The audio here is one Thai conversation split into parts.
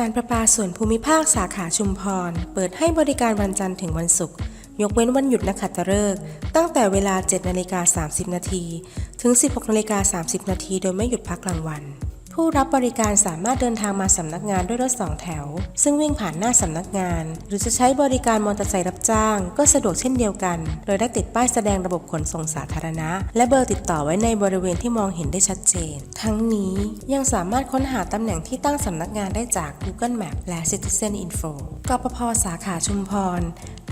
การประปาส่วนภูมิภาคสาขาชุมพร เปิดให้บริการวันจันทร์ถึงวันศุกร์ยกเว้นวันหยุดนักขัตฤกษ์ตั้งแต่เวลา 7 นาฬิกา 30 นาที ถึง 16 นาฬิกา 30 นาที โดยไม่หยุดพักกลางวัน ผู้รับบริการสามารถเดินทางมาสำนักงานด้วยรถสองแถว ซึ่งวิ่งผ่านหน้าสำนักงาน หรือจะใช้บริการมอเตอร์ไซค์รับจ้าง ก็สะดวกเช่นเดียวกัน โดยได้ติดป้ายแสดงระบบขนส่งสาธารณะ และเบอร์ติดต่อไว้ในบริเวณที่มองเห็นได้ชัดเจน ทั้งนี้ยังสามารถค้นหาตำแหน่งที่ตั้งสำนักงานได้จาก Google Map และ Citizen Info กปพสาขาชุมพร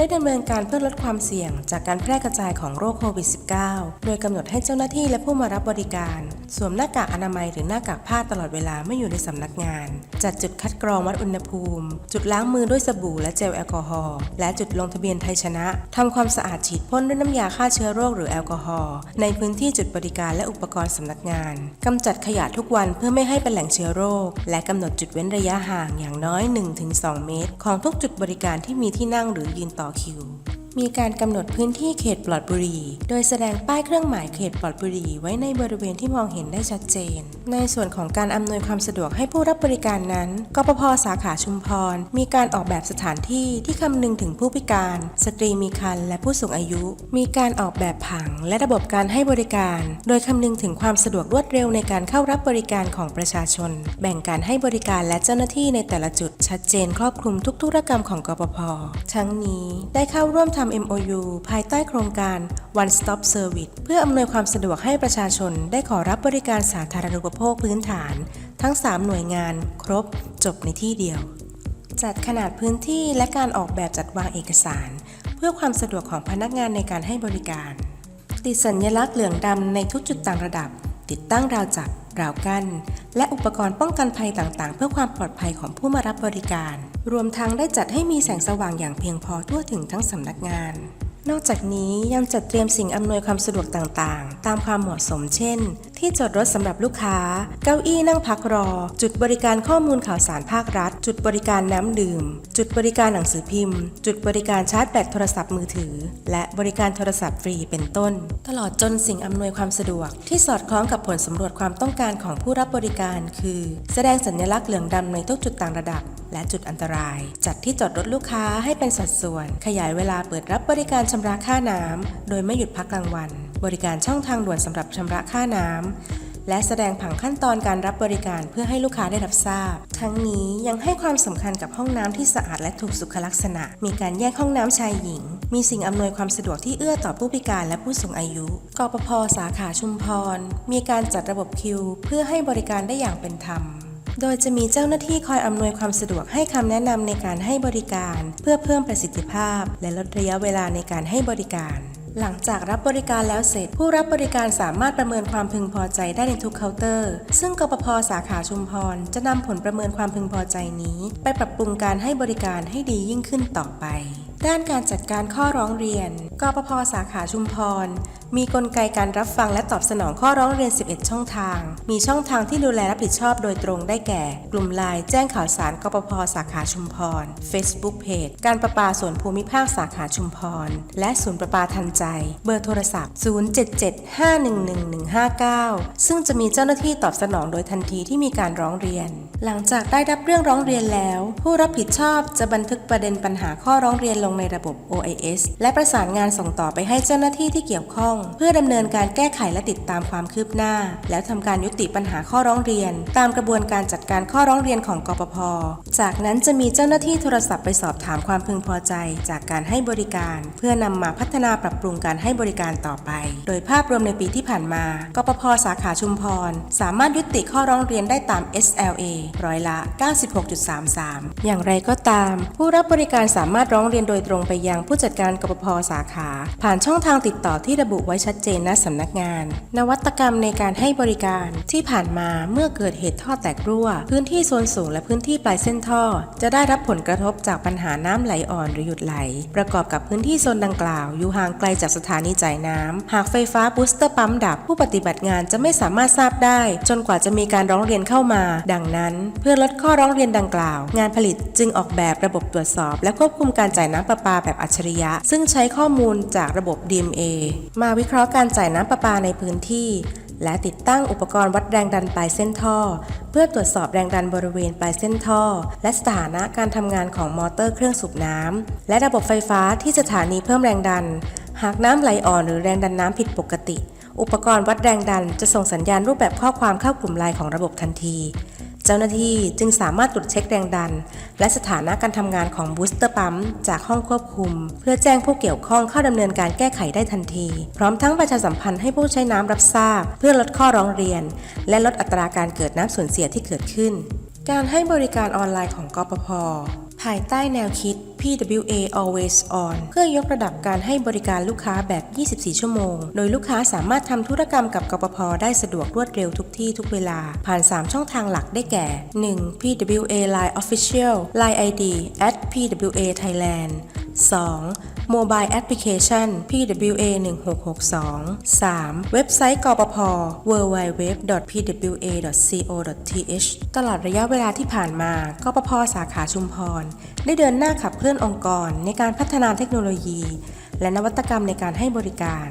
ได้ดำเนินการเพื่อลดความเสี่ยงจากการแพร่กระจายของโรคโควิด -19 โดยกำหนดให้เจ้าหน้าที่และผู้มารับบริการ สวมหน้ากากอนามัยหรือหน้ากากผ้าตลอดเวลาไม่อยู่ในสำนักงาน จัดจุดคัดกรองวัดอุณหภูมิ จุดล้างมือด้วยสบู่และเจลแอลกอฮอล์และจุดลงทะเบียนไทยชนะทำความสะอาดฉีดพ่นด้วยน้ำยาฆ่าเชื้อโรคหรือแอลกอฮอล์ในพื้นที่จุดบริการและอุปกรณ์สำนักงานกำจัดขยะทุกวันเพื่อไม่ให้เป็นแหล่งเชื้อโรค และกำหนดจุดเว้นระยะห่างอย่างน้อย 1-2 เมตร ของทุกจุดบริการที่มีที่นั่งหรือยืนต่อคิว มีการกำหนดพื้นที่เขตปลอดบุหรี่ โดยแสดงป้ายเครื่องหมายเขตปลอดบุหรี่ไว้ในบริเวณที่มองเห็นได้ชัดเจน ในส่วนของการอำนวยความสะดวกให้ผู้รับบริการนั้นกปพสาขาชุมพร มีการออกแบบสถานที่ที่คำนึงถึงผู้พิการ สตรีมีครรภ์และผู้สูงอายุ มีการออกแบบผังและระบบการให้บริการ โดยคำนึงถึงความสะดวกรวดเร็วในการเข้ารับบริการของประชาชน แบ่งการให้บริการและเจ้าหน้าที่ในแต่ละจุดชัดเจนครอบคลุมทุกธุรกรรมของกปพทั้งนี้ได้เข้าร่วมทำ MOU ภายใต้โครงการ One Stop Service เพื่ออำนวยความสะดวกให้ประชาชนได้ขอรับบริการสาธารณูปโภคพื้นฐาน ทั้ง 3 หน่วยงาน ครบ จบในที่เดียว จัดขนาดพื้นที่และการออกแบบจัดวางเอกสาร เพื่อความสะดวกของพนักงานในการให้บริการ ติดสัญลักษณ์เหลืองดำในทุกจุดต่างระดับ ติดตั้งราวจับ ราวกั้น และอุปกรณ์ป้องกันภัยต่างๆ เพื่อความปลอดภัยของผู้มารับบริการ รวมทั้งได้จัดให้มีแสงสว่างอย่างเพียงพอทั่วถึงทั้งสำนักงาน นอกจากนี้ยังจัดเตรียมสิ่งอำนวยความสะดวกต่างๆ ตามความเหมาะสมเช่น ที่จอดรถสำหรับลูกค้า เก้าอี้นั่งพักรอ จุดบริการข้อมูลข่าวสารภาครัฐ จุดบริการน้ำดื่ม จุดบริการหนังสือพิมพ์ จุดบริการชาร์จแบตโทรศัพท์มือถือ และบริการโทรศัพท์ฟรีเป็นต้น ตลอดจนสิ่งอำนวยความสะดวก ที่สอดคล้องกับผลสำรวจความต้องการของผู้รับบริการ คือ แสดงสัญลักษณ์เหลืองดำในทุกจุดต่างระดับ และจุดอันตราย จัดที่จอดรถลูกค้าให้เป็นสัดส่วน ขยายเวลาเปิดรับบริการชำระค่าน้ำโดยไม่หยุดพักกลางวัน บริการช่องทางด่วนสำหรับชำระค่าน้ำและแสดงผังขั้นตอนการรับบริการเพื่อให้ลูกค้าได้รับทราบ ทั้งนี้ยังให้ความสำคัญกับห้องน้ำที่สะอาดและถูกสุขลักษณะ มีการแยกห้องน้ำชายหญิง มีสิ่งอำนวยความสะดวกที่เอื้อต่อผู้พิการและผู้สูงอายุ กปพสาขาชุมพร มีการจัดระบบคิว เพื่อให้บริการได้อย่างเป็นธรรม โดยจะมีเจ้าหน้าที่คอยอำนวยความสะดวกให้คำแนะนำในการให้บริการ เพื่อเพิ่มประสิทธิภาพ และลดระยะเวลาในการให้บริการหลังจากรับบริการแล้วเสร็จ ผู้รับบริการสามารถประเมินความพึงพอใจได้ในทุกเคาน์เตอร์ ซึ่งกปพสาขาชุมพร จะนำผลประเมินความพึงพอใจนี้ ไปปรับปรุงการให้บริการให้ดียิ่งขึ้นต่อไป ด้านการจัดการข้อร้องเรียน กปพสาขาชุมพร มีกลไกการรับฟังและตอบสนองข้อร้องเรียน 11 ช่องทาง มีช่องทางที่ดูแลรับผิดชอบโดยตรงได้แก่ กลุ่มไลน์แจ้งข่าวสารกปพสาขาชุมพร Facebook Page การประปาส่วนภูมิภาคสาขาชุมพร และศูนย์ประปาทันใจ เบอร์โทรศัพท์ 0775111159 ซึ่งจะมีเจ้าหน้าที่ตอบสนองโดยทันทีที่มีการร้องเรียน หลังจากได้รับเรื่องร้องเรียนแล้ว ผู้รับผิดชอบจะบันทึกประเด็นปัญหาข้อร้องเรียนลงในระบบ OIS และประสานงานส่งต่อไปให้เจ้าหน้าที่ที่เกี่ยวข้อง เพื่อดำเนินการแก้ไขและติดตามความคืบหน้า แล้วทำการยุติปัญหาข้อร้องเรียน ตามกระบวนการจัดการข้อร้องเรียนของกปพ จากนั้นจะมีเจ้าหน้าที่โทรศัพท์ไปสอบถามความพึงพอใจ จากการให้บริการ เพื่อนำมาพัฒนาปรับปรุงการให้บริการต่อไป โดยภาพรวมในปีที่ผ่านมากปพสาขาชุมพร สามารถยุติข้อร้องเรียนได้ตาม SLA ร้อยละ 96.33 อย่างไรก็ตาม ผู้รับบริการสามารถร้องเรียนโดยตรงไปยังผู้จัดการกปพสาขา ผ่านช่องทางติดต่อที่ระบุไว้ชัดเจนณสำนักงาน นวัตกรรมในการให้บริการที่ผ่านมาเมื่อเกิดเหตุท่อแตกรั่ว พื้นที่โซนสูงและพื้นที่ปลายเส้นท่อ จะได้รับผลกระทบจากปัญหาน้ำไหลอ่อนหรือหยุดไหล ประกอบกับพื้นที่โซนดังกล่าวอยู่ห่างไกลจากสถานีจ่ายน้ำหากไฟฟ้าบูสเตอร์ปั๊มดับผู้ปฏิบัติงานจะไม่สามารถทราบได้ จนกว่าจะมีการร้องเรียนเข้ามา ดังนั้นเพื่อลดข้อร้องเรียนดังกล่าว งานผลิตจึงออกแบบระบบตรวจสอบ และควบคุมการจ่ายน้ำประปาแบบอัจฉริยะ ซึ่งใช้ข้อมูลจากระบบ DMA มาวิเคราะห์การจ่ายน้ำประปาในพื้นที่ และติดตั้งอุปกรณ์วัดแรงดันปลายเส้นท่อ เพื่อตรวจสอบแรงดันบริเวณปลายเส้นท่อ และสถานะการทำงานของมอเตอร์เครื่องสูบน้ำและระบบไฟฟ้าที่สถานีเพิ่มแรงดัน หากน้ำไหลอ่อนหรือแรงดันน้ำผิดปกติอุปกรณ์วัดแรงดันจะส่งสัญญาณรูปแบบข้อความเข้ากลุ่มไลน์ของระบบทันที เจ้าหน้าที่จึงสามารถตรวจเช็คแรงดัน และสถานะการทำงานของบูสเตอร์ปั๊มจากห้องควบคุม เพื่อแจ้งผู้เกี่ยวข้องเข้าดำเนินการแก้ไขได้ทันที พร้อมทั้งประชาสัมพันธ์ให้ผู้ใช้น้ำรับทราบ เพื่อลดข้อร้องเรียน และลดอัตราการเกิดน้ำสูญเสียที่เกิดขึ้น การให้บริการออนไลน์ของกปพ ภายใต้แนวคิด PWA Always On เพื่อยกระดับการให้บริการลูกค้าแบบ 24 ชั่วโมง โดยลูกค้าสามารถทำธุรกรรมกับกปพได้สะดวกรวดเร็วทุกที่ทุกเวลา ผ่าน 3 ช่องทางหลักได้แก่ 1. PWA Line Official Line ID at PWA Thailand 2. Mobile Application PWA 1662 3. เว็บไซต์กปพ www.pwa.co.th ตลอดระยะเวลาที่ผ่านมากปพสาขาชุมพร ได้เดินหน้าขับเคลื่อนองค์กรในการพัฒนาเทคโนโลยี และนวัตกรรมในการให้บริการ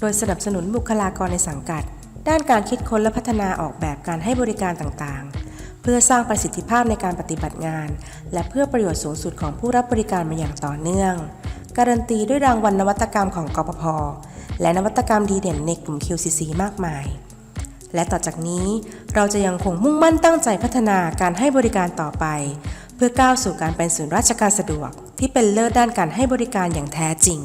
โดยสนับสนุนบุคลากรในสังกัด ด้านการคิดค้นและพัฒนาออกแบบการให้บริการต่างๆ พื่อสร้างประสิทธิภาพในการปฏิบัติงาน และเพื่อประโยชน์สูงสุดของผู้รับบริการมาอย่างต่อเนื่อง การันตีด้วยรางวัลนวัตกรรมของกปพและนวัตกรรมดีเด่นในกลุ่ม QCC มากมาย และต่อจากนี้เราจะยังคงมุ่งมั่นตั้งใจพัฒนาการให้บริการต่อไป เพื่อก้าวสู่การเป็นศูนย์ราชการสะดวก ที่เป็นเลิศด้านการให้บริการอย่างแท้จริง